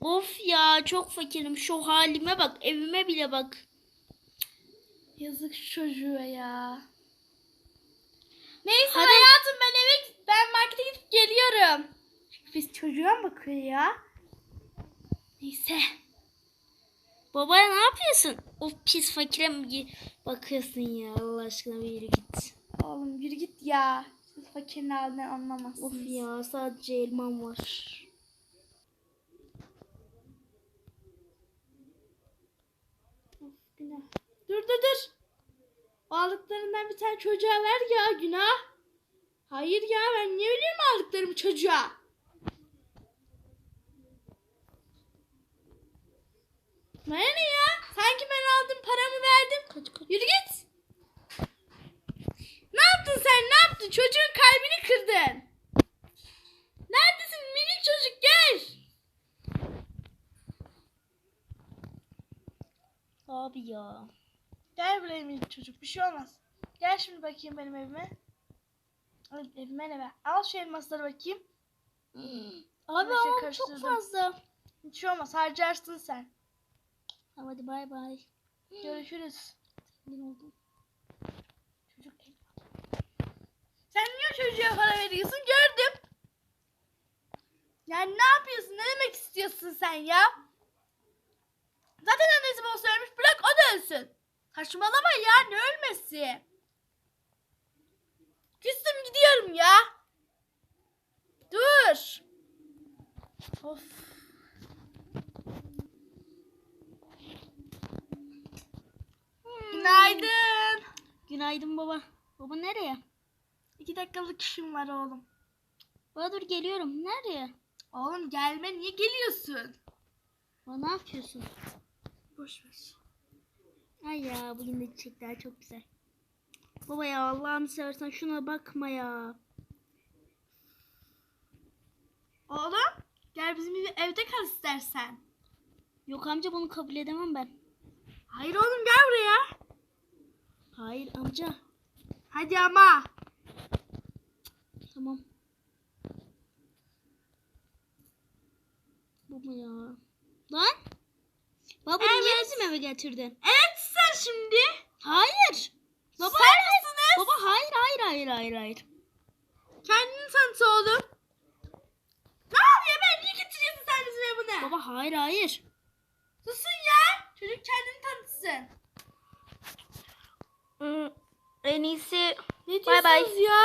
Of ya çok fakirim. Şu halime bak. Evime bile bak. Yazık çocuğa ya. Neyse Hadi. hayatım ben eve ben markete gidip geliyorum. Biz çocuğa mı bakıyor ya? Neyse. Babaya ne yapıyorsun? O pis fakire mi bakıyorsun ya? Allah aşkına bir yürü git. Oğlum yürü git ya. Siz fakirin halinden anlamazsınız. Of ya sadece elmam var. Of, günah. Dur dur dur. O aldıklarından bir tane çocuğa ver ya günah. Hayır ya ben niye veriyorum aldıklarımı çocuğa? Bana ne ya? Sanki ben aldım paramı verdim. Kaç kaç. Yürü git. Ne yaptın sen? Ne yaptın? Çocuğun kalbini kırdın. Neredesin minik çocuk gel. Abi ya. Gel buraya minik çocuk bir şey olmaz. Gel şimdi bakayım benim evime. Evime ne ver? Al şu elmasları bakayım. Abi ama çok fazla. Hiç şey olmaz harcarsın sen. Tamam hadi bay bay. Görüşürüz. Çocuk Sen niye çocuğa para veriyorsun gördüm. Yani ne yapıyorsun? Ne demek istiyorsun sen ya? Zaten annesi babası ölmüş. Bırak o da ölsün. Saçmalama ya ne ölmesi? Küstüm gidiyorum ya. Dur. Of. Günaydın. Günaydın baba. Baba nereye? İki dakikalık işim var oğlum. Baba dur geliyorum. Nereye? Oğlum gelme niye geliyorsun? Baba ne yapıyorsun? Boş ver. Ay ya bugün de çiçekler çok güzel. Baba ya Allah'ını seversen şuna bakma ya. Oğlum gel bizim evde kal istersen. Yok amca bunu kabul edemem ben. Hayır oğlum gel buraya. Hayır amca. Hadi ama. Tamam. Baba ya. Lan. Baba niye Evet. bizim eve getirdin? Evet sen şimdi. Hayır. Baba Sen misiniz? Baba hayır hayır hayır hayır hayır. Kendini tanıt oğlum. Ne yapıyor ben? Niye getiriyorsun sen bizim evine? Baba hayır hayır. Susun ya. Çocuk kendini tanıtsın. en iyisi Ne Bay bay. diyorsunuz ya?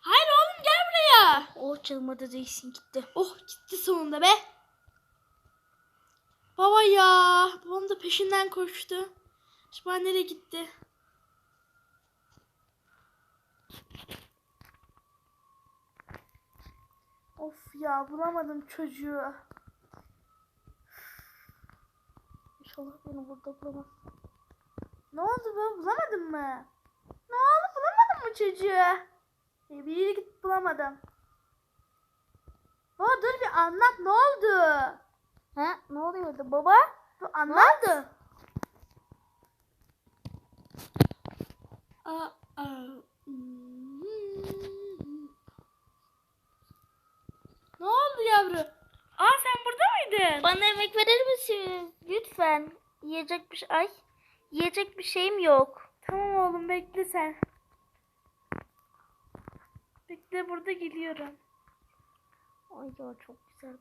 Hayır oğlum gel buraya. Oh çalmadı değilsin gitti. Oh gitti sonunda be. Baba ya. Babam da peşinden koştu. Acaba nereye gitti? Of ya bulamadım çocuğu. İnşallah beni burada bulamaz. Ne oldu be bulamadın mı? Ne oldu bulamadın mı çocuğu? E, bir yere git bulamadım. Baba dur bir anlat ne oldu? Oluyordu baba? Bu anlat. Aa, aa. Ne oldu yavru? Aa sen burada mıydın? Bana yemek verir misin? Lütfen. Yiyecek bir şey. Ay. Yiyecek bir şeyim yok. Tamam oğlum bekle sen. Bekle burada geliyorum. Ay ya çok güzel.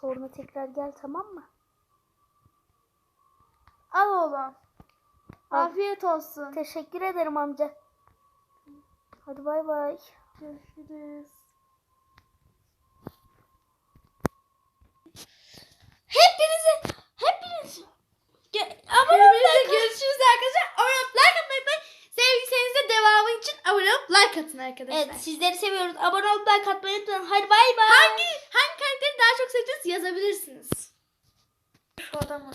Sonra tekrar gel tamam mı? Al oğlum. Al. Afiyet olsun. Teşekkür ederim amca. Hadi bay bay. Görüşürüz. Hepinizi, hepiniz. Abone olun. Görüşürüz arkadaşlar. Abone olup like atmayı unutmayın. Sevdiyseniz de devamı için abone olup like atın arkadaşlar. Evet sizleri seviyoruz. Abone olup like atmayı unutmayın. Hadi bay bay. Hangi hangi karakteri daha çok sevdiğiniz yazabilirsiniz. Şu adamı.